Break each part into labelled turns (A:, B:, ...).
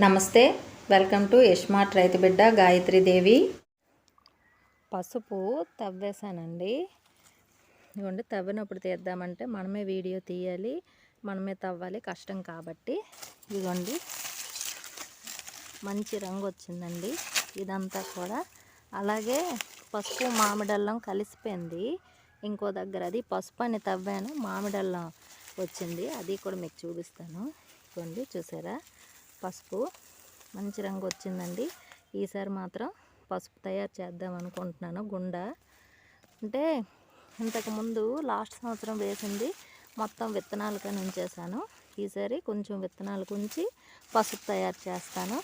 A: నమస్తే welcome to యష్మార్ట్ రైతు బిడ్డ గాయత్రీదేవి పసుపు తవ్వేశానండి. ఇదిగోండి తవ్వినప్పుడు తీద్దామంటే మనమే వీడియో తీయాలి మనమే తవ్వాలి కష్టం కాబట్టి. ఇదిగోండి మంచి రంగు వచ్చిందండి. ఇదంతా కూడా. అలాగే పసుపు మామిడల్లం కలిసిపోయింది. ఇంకో దగ్గర అది పసుపు అని తవ్వాను మామిడల్లం వచ్చింది. అది కూడా మీకు చూపిస్తాను. ఇదిగోండి చూసారా? పసుపు. మంచి రంగు వచ్చిందండి. ఈసారి మాత్రం పసుపు తయారు చేద్దాం అనుకుంటున్నాను గుండ. అంటే ఇంతకుముందు లాస్ట్ సంవత్సరం వేసింది మొత్తం విత్తనాలుగా ఉంచేసాను ఈసారి కొంచెం విత్తనాలు ఉంచి పసుపు తయారు చేస్తాను.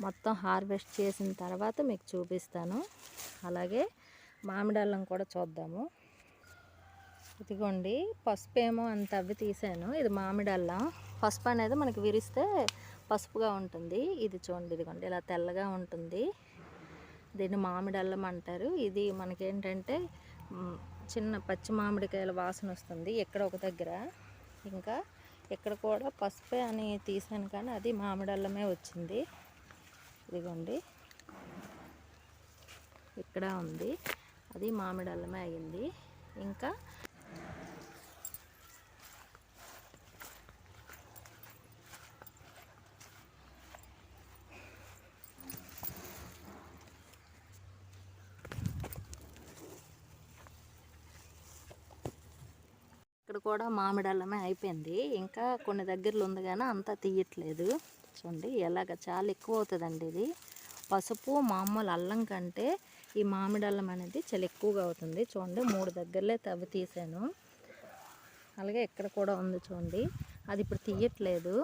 A: మొత్తం హార్వెస్ట్ చేసిన తర్వాత మీకు చూపిస్తాను. అలాగే మామిడి అల్లం కూడా చూద్దాము. ఇదిగోండి పసుపు ఏమో అంత అవి తీసాను. ఇది మామిడి అల్లం పసుపు అనేది మనకి విరిస్తే పసుపుగా ఉంటుంది. ఇది చూడండి ఇదిగోండి ఇలా తెల్లగా ఉంటుంది. దీన్ని మామిడి అల్లం అంటారు. ఇది మనకేంటంటే చిన్న పచ్చి మామిడికాయల వాసన వస్తుంది ఎక్కడ ఒక దగ్గర. ఇంకా ఇక్కడ కూడా పసుపే అని తీసాను కానీ అది మామిడి అల్లమే వచ్చింది. ఇదిగోండి ఇక్కడ ఉంది. అది మామిడి అల్లమే అయింది. ఇంకా ఇప్పుడు కూడా మామిడి అల్లమే అయిపోయింది. ఇంకా కొన్ని దగ్గరలో ఉంది కానీ అంతా తీయట్లేదు. చూడండి ఎలాగ చాలా ఎక్కువ అవుతుందండి ఇది. పసుపు మామూలు అల్లం కంటే ఈ మామిడి అల్లం అనేది చాలా ఎక్కువగా అవుతుంది. చూడండి మూడు దగ్గరలే తవ్వి తీసాను. అలాగే ఇక్కడ కూడా ఉంది చూడండి. అది ఇప్పుడు తీయట్లేదు.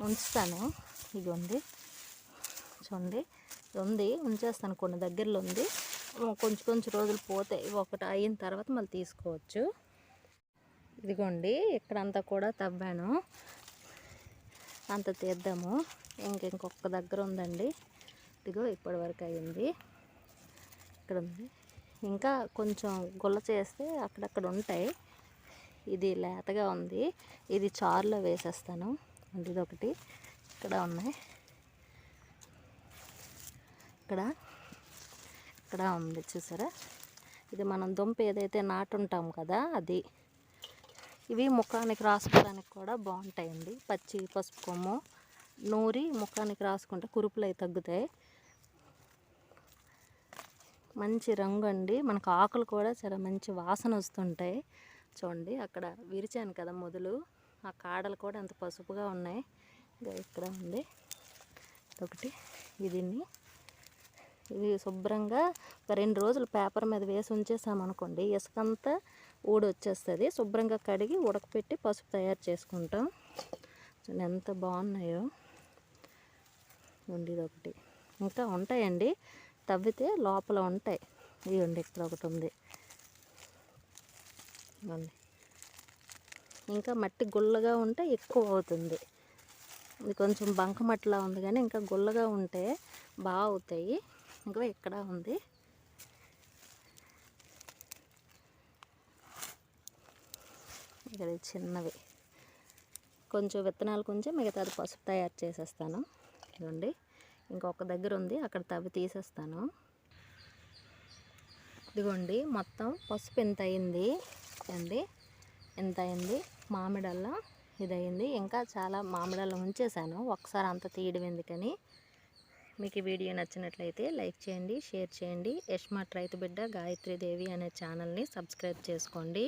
A: ఉంచుతాను. ఇదిగోండి. చూడండి ఉంది. ఉంచేస్తాను. కొన్ని దగ్గరలో ఉంది. కొంచెం కొంచెం రోజులు పోతే ఒకటి అయిన తర్వాత మళ్ళీ తీసుకోవచ్చు. ఇదిగోండి ఇక్కడంతా కూడా తవ్వాను. అంత తీద్దాము. ఇంక ఇంకొక దగ్గర ఉందండి. ఇదిగో ఇప్పటి వరకు అయింది. ఇక్కడ ఉంది. ఇంకా కొంచెం గుల్ల చేస్తే అక్కడక్కడ ఉంటాయి. ఇది లేతగా ఉంది. ఇది చారులో వేసేస్తాను. అంటే ఇది ఒకటి. ఇక్కడ ఉన్నాయి. ఇక్కడ. ఇక్కడ ఉంది చూసారా? ఇది మనం దుంప ఏదైతే నాటుంటాం కదా అది. ఇవి ముఖానికి రాసుకోవడానికి కూడా బాగుంటాయండి. పచ్చి పసుపు కొమ్ము నూరి ముఖానికి రాసుకుంటే కురుపులు అవి తగ్గుతాయి. మంచి రంగు అండి. మనకు ఆకులు కూడా చాలా మంచి వాసన వస్తుంటాయి. చూడండి అక్కడ విరిచాను కదా మొదలు. ఆ కాడలు కూడా ఎంత పసుపుగా ఉన్నాయి. ఇక్కడ ఉంది. ఒకటి ఇదిని ఇది శుభ్రంగా ఒక రెండు రోజులు పేపర్ మీద వేసి ఉంచేసామనుకోండి ఇసుకంతా ఊడొచ్చేస్తుంది. శుభ్రంగా కడిగి ఉడకపెట్టి పసుపు తయారు చేసుకుంటాం. ఎంత బాగున్నాయో. ఉండేది ఒకటి ఇంకా ఉంటాయండి. తవ్వితే లోపల ఉంటాయి. ఇవ్వండి ఇక్కడ ఒకటి ఉంది. ఇవ్వండి ఇంకా మట్టి గుల్లగా ఉంటే ఎక్కువ అవుతుంది. ఇది కొంచెం బంకమట్టిలా ఉంది కానీ ఇంకా గుల్లగా ఉంటే బాగా అవుతాయి ఇంకో ఇక్కడ ఉంది. ఇక్కడ చిన్నవి. కొంచెం విత్తనాలు కొంచెం మిగతాది పసుపు తయారు చేసేస్తాను. ఇదిగోండి. ఇంకొక దగ్గర ఉంది. అక్కడ తవ్వి తీసేస్తాను. ఇదిగోండి. మొత్తం పసుపు ఎంత అయింది. అండి ఎంత అయింది. మామిడల్లా ఇది అయింది ఇంకా చాలా మామిడల్లా ఉంచేసాను ఒకసారి అంత తీయడం ఎందుకని. మీకు ఈ వీడియో నచ్చినట్లయితే లైక్ చేయండి షేర్ చేయండి. యష్మాట్ రైతు బిడ్డ గాయత్రీదేవి అనే ఛానల్ని సబ్స్క్రైబ్ చేసుకోండి.